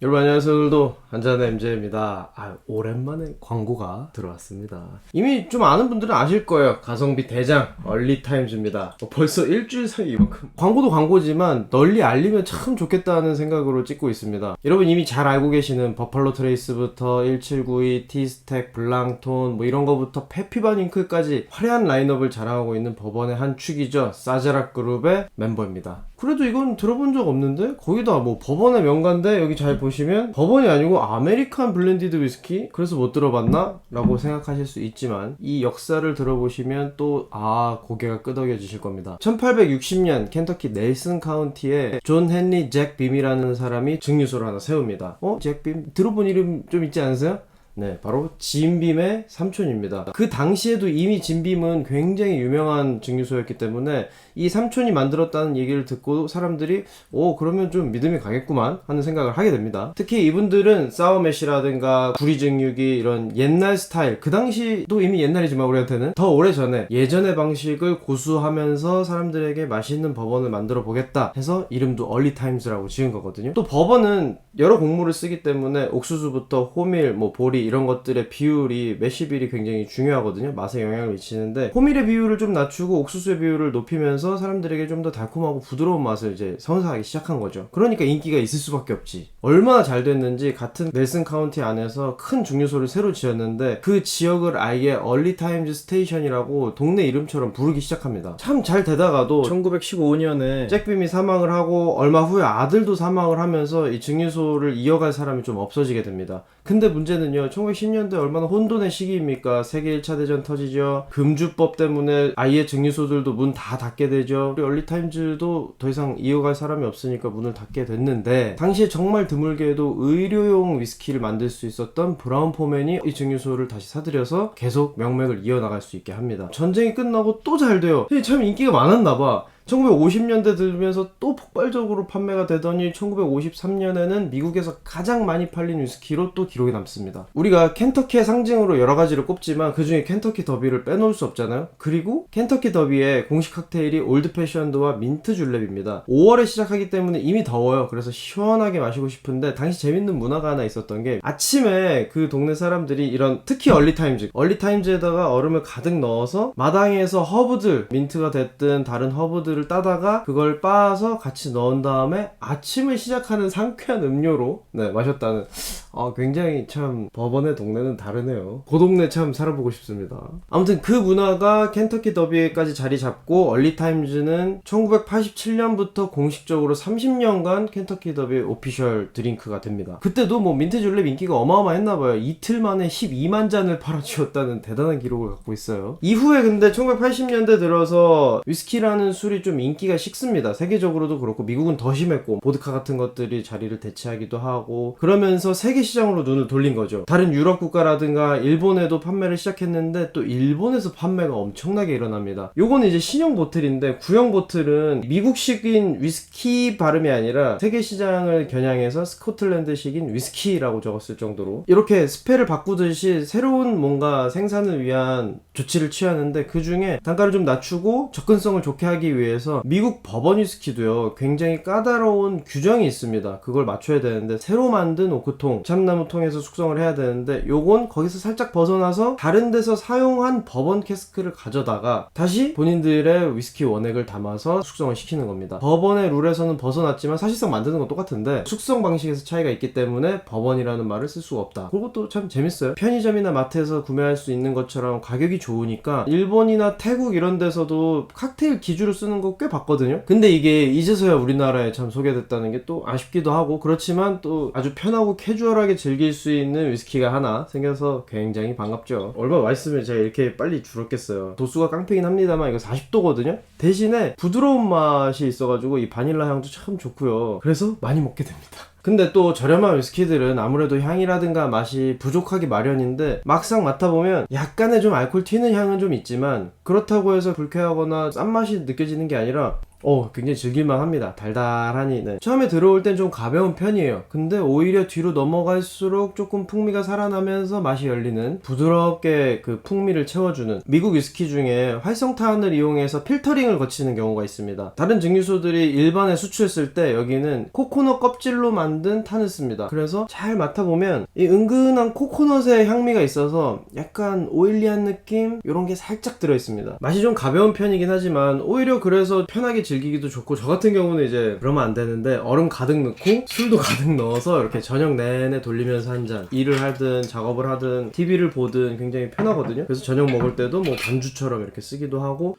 여러분 안녕하세요. 오늘도 한잔의 MJ입니다. 아 오랜만에 광고가 들어왔습니다. 이미 좀 아는 분들은 아실 거예요. 가성비 대장 얼리타임즈입니다. 어, 벌써 일주일 사이 이만큼. 광고도 광고지만 널리 알리면 참 좋겠다는 생각으로 찍고 있습니다. 여러분 이미 잘 알고 계시는 버팔로 트레이스부터 1792, 티스텍, 블랑톤 뭐 이런 거부터 페피반 잉크까지 화려한 라인업을 자랑하고 있는 법원의 한 축이죠. 사제락 그룹의 멤버입니다 그래도 이건 들어본 적 없는데 거기다 뭐 법원의 명가인데 여기 잘 보시면 법원이 아니고 아메리칸 블렌디드 위스키 그래서 못 들어봤나? 라고 생각하실 수 있지만 이 역사를 들어보시면 또 아 고개가 끄덕여지실 겁니다 1860년 켄터키 넬슨 카운티에 존 헨리 잭 빔이라는 사람이 증류소를 하나 세웁니다 어? 잭 빔? 들어본 이름 좀 있지 않으세요? 네, 바로 진빔의 삼촌입니다. 그 당시에도 이미 진빔은 굉장히 유명한 증류소였기 때문에 이 삼촌이 만들었다는 얘기를 듣고 사람들이 오 그러면 좀 믿음이 가겠구만 하는 생각을 하게 됩니다. 특히 이분들은 사워맷이라든가 구리증육이 이런 옛날 스타일 그 당시도 이미 옛날이지만 우리한테는 더 오래 전에 예전의 방식을 고수하면서 사람들에게 맛있는 버번을 만들어 보겠다 해서 이름도 얼리타임즈라고 지은 거거든요. 또 버번은 여러 곡물을 쓰기 때문에 옥수수부터 호밀, 뭐 보리 이런 것들의 비율이 메시빌이 굉장히 중요하거든요. 맛에 영향을 미치는데 호밀의 비율을 좀 낮추고 옥수수의 비율을 높이면서 사람들에게 좀 더 달콤하고 부드러운 맛을 이제 선사하기 시작한 거죠. 그러니까 인기가 있을 수밖에 없지. 얼마나 잘 됐는지 같은 넬슨 카운티 안에서 큰 중류소를 새로 지었는데 그 지역을 아예 얼리 타임즈 스테이션이라고 동네 이름처럼 부르기 시작합니다. 참 잘 되다가도 1915년에 잭빔이 사망을 하고 얼마 후에 아들도 사망을 하면서 이 증류소를 이어갈 사람이 좀 없어지게 됩니다. 근데 문제는요, 1910년대 얼마나 혼돈의 시기입니까? 세계 1차 대전 터지죠. 금주법 때문에 아예 증류소들도 문 다 닫게 되죠. 우리 얼리타임즈도 더 이상 이어갈 사람이 없으니까 문을 닫게 됐는데, 당시에 정말 드물게도 의료용 위스키를 만들 수 있었던 브라운 포맨이 이 증류소를 다시 사들여서 계속 명맥을 이어나갈 수 있게 합니다. 전쟁이 끝나고 또 잘 돼요. 참 인기가 많았나 봐. 1950년대 들면서 또 폭발적으로 판매가 되더니 1953년에는 미국에서 가장 많이 팔린 위스키로 또 기록이 남습니다. 우리가 켄터키의 상징으로 여러 가지를 꼽지만 그 중에 켄터키 더비를 빼놓을 수 없잖아요. 그리고 켄터키 더비의 공식 칵테일이 올드 패션드와 민트 줄랩입니다. 5월에 시작하기 때문에 이미 더워요. 그래서 시원하게 마시고 싶은데 당시 재밌는 문화가 하나 있었던 게 아침에 그 동네 사람들이 이런 특히 얼리 타임즈 얼리 타임즈에다가 얼음을 가득 넣어서 마당에서 허브들 민트가 됐든 다른 허브들 을 따다가 그걸 빻아서 같이 넣은 다음에 아침을 시작하는 상쾌한 음료로 네, 마셨다는 아, 굉장히 참 법원의 동네는 다르네요. 그 동네 참 살아보고 싶습니다. 아무튼 그 문화가 켄터키 더비에까지 자리 잡고 얼리 타임즈는 1987년부터 공식적으로 30년간 켄터키 더비 오피셜 드링크가 됩니다. 그때도 뭐 민트 줄랩 인기가 어마어마했나 봐요. 이틀 만에 12만 잔을 팔아치웠다는 대단한 기록을 갖고 있어요. 이후에 근데 1980년대 들어서 위스키라는 술이 좀 인기가 식습니다. 세계적으로도 그렇고 미국은 더 심했고 보드카 같은 것들이 자리를 대체하기도 하고 그러면서 세계 시장으로 눈을 돌린 거죠. 다른 유럽 국가라든가 일본에도 판매를 시작했는데 또 일본에서 판매가 엄청나게 일어납니다. 요거는 이제 신형 보틀인데 구형 보틀은 미국식인 위스키 발음이 아니라 세계 시장을 겨냥해서 스코틀랜드식인 위스키라고 적었을 정도로 이렇게 스펠을 바꾸듯이 새로운 뭔가 생산을 위한 조치를 취하는데 그 중에 단가를 좀 낮추고 접근성을 좋게 하기 위해 서 미국 버번 위스키도요 굉장히 까다로운 규정이 있습니다. 그걸 맞춰야 되는데 새로 만든 오크통 참나무 통에서 숙성을 해야 되는데 요건 거기서 살짝 벗어나서 다른 데서 사용한 버번 캐스크를 가져다가 다시 본인들의 위스키 원액을 담아서 숙성을 시키는 겁니다. 버번의 룰에서는 벗어났지만 사실상 만드는 건 똑같은데 숙성 방식에서 차이가 있기 때문에 버번이라는 말을 쓸 수가 없다. 그것도 참 재밌어요. 편의점이나 마트에서 구매할 수 있는 것처럼 가격이 좋으니까 일본이나 태국 이런 데서도 칵테일 기주로 쓰는 거 꽤 봤거든요. 근데 이게 이제서야 우리나라에 참 소개됐다는 게 또 아쉽기도 하고 그렇지만 또 아주 편하고 캐주얼하게 즐길 수 있는 위스키가 하나 생겨서 굉장히 반갑죠. 얼마 맛있으면 제가 이렇게 빨리 줄었겠어요. 도수가 깡패긴 합니다만 이거 40도거든요. 대신에 부드러운 맛이 있어가지고 이 바닐라 향도 참 좋고요. 그래서 많이 먹게 됩니다. 근데 또 저렴한 위스키들은 아무래도 향이라든가 맛이 부족하기 마련인데 막상 맡아보면 약간의 좀 알코올 튀는 향은 좀 있지만 그렇다고 해서 불쾌하거나 짠맛이 느껴지는 게 아니라 어, 굉장히 즐길만 합니다. 달달하니. 네. 처음에 들어올 땐 좀 가벼운 편이에요. 근데 오히려 뒤로 넘어갈수록 조금 풍미가 살아나면서 맛이 열리는 부드럽게 그 풍미를 채워주는 미국 위스키 중에 활성탄을 이용해서 필터링을 거치는 경우가 있습니다. 다른 증류소들이 일반에 수출했을 때 여기는 코코넛 껍질로 만든 탄을 씁니다. 그래서 잘 맡아보면 이 은근한 코코넛의 향미가 있어서 약간 오일리한 느낌? 이런 게 살짝 들어있습니다. 맛이 좀 가벼운 편이긴 하지만 오히려 그래서 편하게 즐기기도 좋고 저 같은 경우는 이제 그러면 안 되는데 얼음 가득 넣고 술도 가득 넣어서 이렇게 저녁 내내 돌리면서 한 잔 일을 하든 작업을 하든 TV를 보든 굉장히 편하거든요. 그래서 저녁 먹을 때도 뭐 반주처럼 이렇게 쓰기도 하고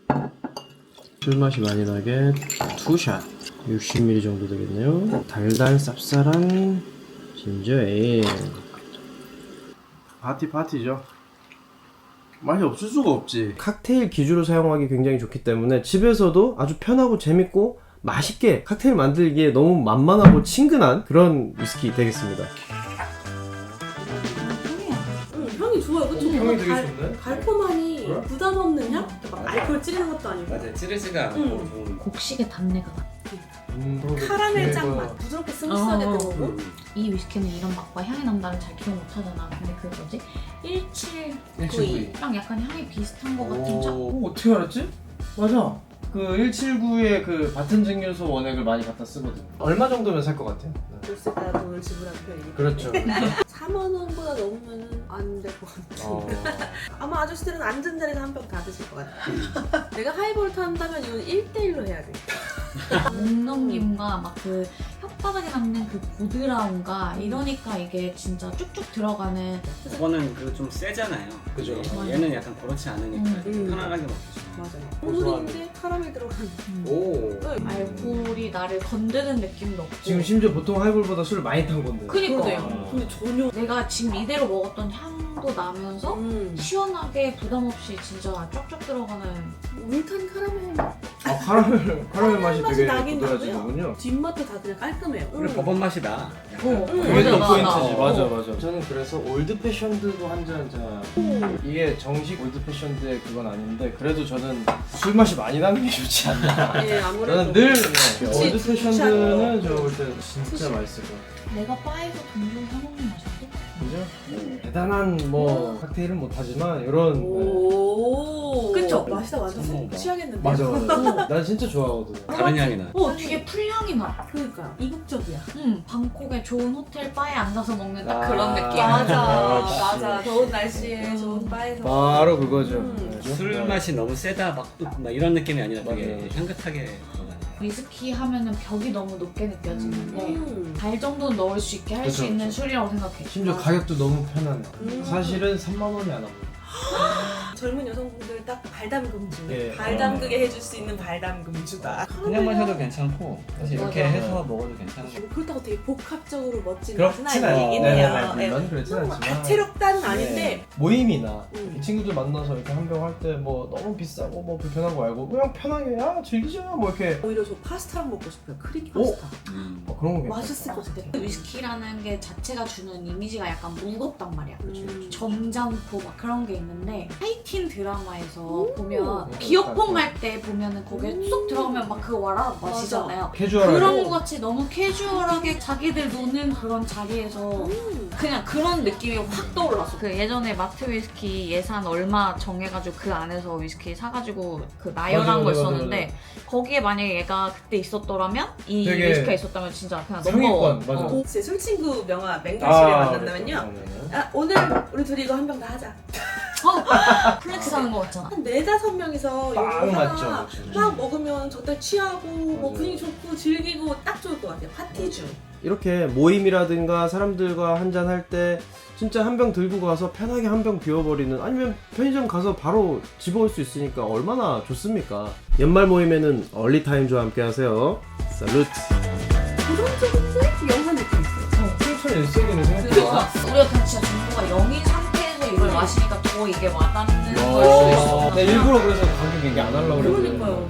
술 맛이 많이 나게 투샷 60ml 정도 되겠네요. 달달 쌉쌀한 진저 에일 파티 파티죠. 맛이 없을 수가 없지. 칵테일 기주로 사용하기 굉장히 좋기 때문에 집에서도 아주 편하고 재밌고 맛있게 칵테일 만들기에 너무 만만하고 친근한 그런 위스키 되겠습니다. 응, 향이 좋아요, 그쵸? 향이 되게 달- 좋네. 달콤하니 그래? 부담 없는 향? 막 맞아. 알코올 찌르는 것도 아니고 맞아 찌르지가 않고 응. 좀 곡식의 단내가 나. 음, 카라멜 짱 맛, 부드럽게 스무스하게 어, 어. 들어오고 음. 이 위스키는 이런 맛과 향이 난다는 잘 기억 못하잖아. 근데 그 뭐지? 17 179. 랑 약간 향이 비슷한 것 같은 차. 오, 어떻게 알았지? 맞아. 그 179의 그 바튼 증류소 원액을 많이 갖다 쓰거든. 얼마 정도면 살 것 같아요? 글쎄가 돈을 지불한 편이니까 그렇죠. 4만 원보다 넘으면 안 될 것 같아 어, 아마 아저씨들은 앉은 자리에서 한 병 다 드실 것 같아 내가 하이볼 탄다면 이건 1대1로 해야 돼 목 넘김과 막 그 혓바닥에 남는 그 보드라움과 이러니까 이게 진짜 쭉쭉 들어가는 그거는 그 좀 세잖아요. 그죠. 어, 얘는 약간 그렇지 않으니까 음. 좀 음. 편안하게 먹기 좋아. 맞아요 고소한. 오늘인데 카라멜 들어간 오. 네. 알코올이 나를 건드는 느낌도 없고. 지금 심지어 보통 하이볼보다 술을 많이 탄 건데. 그니까. 그러네요 근데 전혀 내가 지금 이대로 먹었던 향도 나면서 음. 시원하게 부담 없이 진짜 쫙쫙 들어가는 물탄 카라멜 아 카라멜 카라멜 맛이 맛이 되게 나긴 부드러지는군요. 뒷맛도 다 그냥 깔끔해요 그리고 음. 버번 맛이 나. 어, 음. 이게 또 맞아, 포인트지. 맞아. 맞아 어. 저는 그래서 올드 패션드도 한잔 자. 이게 정식 올드 패션드의 그건 아닌데 그래도 저는 술 맛이 많이 나는 게 좋지 않나. 예 아무래도 저는 늘 네, 그치, 올드. 패션드는 제가 볼 때 진짜. 맛있을 것 같아요. 내가 바에서 동종 해먹는 맛이 똑같아. 그죠? 대단한 뭐 칵테일은 못하지만 이런 네. 오 그쵸? 맛있다 완전 성공이다. 취하겠는데 맞아 맞아. 난 진짜 좋아하거든. 다른 향이 나. 어, 뒤에 풀향이 나. 그러니까 이국적이야 응, 방콕의 좋은 호텔 바에 앉아서 먹는 딱 아, 그런 느낌. 맞아. 맞아 더운 날씨에 좋은 바에서 바로 그거죠. 음. 그죠? 술 맛이 너무 세다 막, 또 막 이런 느낌이 아니라 되게 맞아요. 향긋하게 들어가네. 위스키 하면은 벽이 너무 높게 느껴지는데 음. 달 정도는 넣을 수 있게 할 수 그쵸, 있는 그쵸. 술이라고 생각해. 심지어 가격도 너무 편하네. 음. 사실은 3만 원이 안 하고. 젊은 여성분들 딱 발담금주 예. 발담그게 해줄 수 있는 발담금주다 그냥 마셔도 괜찮고 사실 이렇게 맞아. 해서 먹어도 괜찮은 거. 뭐 그렇다고 되게 복합적으로 멋진 맛은 그렇진 아니긴 않아요. 해요 네네, 예. 물론 그렇진 너무 않지만. 다채롭다는 아닌데 네. 모임이나 음. 이 친구들 만나서 이렇게 한병 할 때 뭐 너무 비싸고 뭐 불편한 거 말고 그냥 편하게 야 즐기자 뭐 이렇게 오히려 저 파스타랑 먹고 싶어요 오! 파스타 음. 어, 그런 거 괜찮아. 맛있을 것 같아 위스키라는 게 자체가 주는 이미지가 약간 무겁단 말이야. 음. 점잖고 막 그런 게 있는데 하이 틴 드라마에서 오. 보면 음. 기어폰 갈때 보면은 거기에 쏙 들어가면 막그 와라 맛이잖아요. 캐주얼하게. 그런 거 같이 너무 캐주얼하게 자기들 노는 그런 자리에서 음. 그냥 그런 느낌이 확 떠올랐어. 그 예전에 마트 위스키 예산 얼마 정해가지고 그 안에서 위스키 사가지고 그 나열한 거 맞아, 있었는데 거기에 만약에 얘가 그때 있었더라면 이 되게 위스키가 있었다면 진짜 그냥 상위권, 넘어가. 맞아. 어. 제 술친구 명화 아, 맹글씨를 만난다면요 그렇죠. 아, 오늘 우리 둘이 이거 한 병 다 하자 어, 플렉스 하는 거 같잖아. 한 네다섯 명이서 하나 맞죠. 그렇죠. 막 먹으면 저때 취하고 뭐 맞아요. 분위기 좋고 즐기고 딱 좋을 것 같아요 파티주 이렇게 모임이라든가 사람들과 한잔 할 때 진짜 한 병 들고 가서 편하게 한 병 비워버리는 아니면 편의점 가서 바로 집어올 수 있으니까 얼마나 좋습니까? 연말 모임에는 얼리타임즈와 함께 하세요. 살루트. 부정적인데 영한 느낌 있어요 실천 일생이네 그러니까 우리가 그냥 진짜 정보가 0인 상태에서 이 걸 마시니까 더 이게 와닿는 걸 수도 있어. 네, 일부러 그래서 가격 얘기 안 하려고 그랬는데. 그러니까요